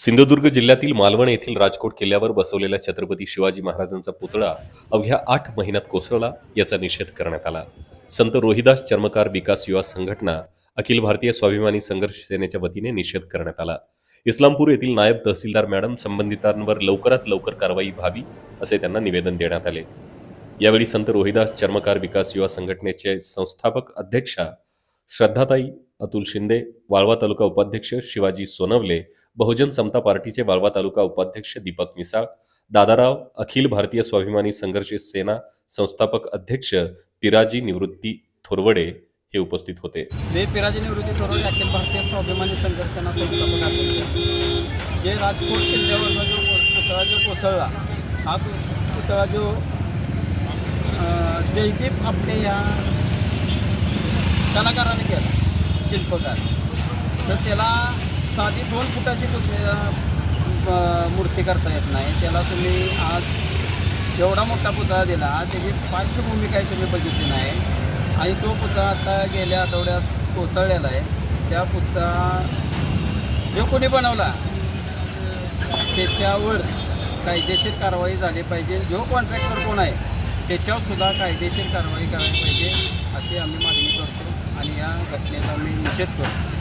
सिंधुदुर्ग जिल्ह्यातील मालवण येथील राजकोट किल्ल्यावर बसवलेल्या छत्रपती शिवाजी महाराजांचा पुतळा अवघ्या आठ महिन्यात कोसळला याचा निषेध करण्यात आला. संत रोहिदास चर्मकार विकास युवा संघटना अखिल भारतीय स्वाभिमानी संघर्ष सेनेच्या वतीने निषेध करण्यात आला. इस्लामपूर येथील नायब तहसीलदार मॅडम संबंधितांवर लवकरात लवकर कारवाई व्हावी असे त्यांना निवेदन देण्यात आले. यावेळी संत रोहिदास चर्मकार विकास युवा संघटनेचे संस्थापक अध्यक्षा श्रद्धाताई अतुल शिंदे वाळवा तालुका उपाध्यक्ष शिवाजी सोनवले बहुजन समता पार्टीचे वाळवा तालुका उपाध्यक्ष दीपक मिसाळ दादाराव अखिल भारतीय स्वाभिमानी संघर्ष सेना संस्थापक अध्यक्ष पिराजी निवृत्ती थोरवडे हे उपस्थित होते. मी पिराजी निवृत्ती थोरवडे अखिल भारतीय स्वाभिमानी संघर्षाना संस्थापक अध्यक्ष. जे राजकोट किल्ल्यावर जो पुतळा जो कोसळला हा पुतळा जो जयदीप आपले या कलाकाराने केला. शिल्पकार. तर त्याला साधी दोन फुटाची तुम्ही मूर्ती करता येत नाही. त्याला तुम्ही आज एवढा मोठा पुतळा दिला त्याची पार्श्वभूमी काही तुम्ही बघितली नाही. आणि तो पुतळा आता गेल्या आठवड्यात कोसळलेला आहे. त्या पुतळा जो कोणी बनवला त्याच्यावर कायदेशीर कारवाई झाली पाहिजे. जो कॉन्ट्रॅक्टर कोण आहे त्याच्यावर सुद्धा कायदेशीर कारवाई करायला पाहिजे अशी आम्ही मागणी करतो. आणि या घटनेचा आम्ही निषेध करतो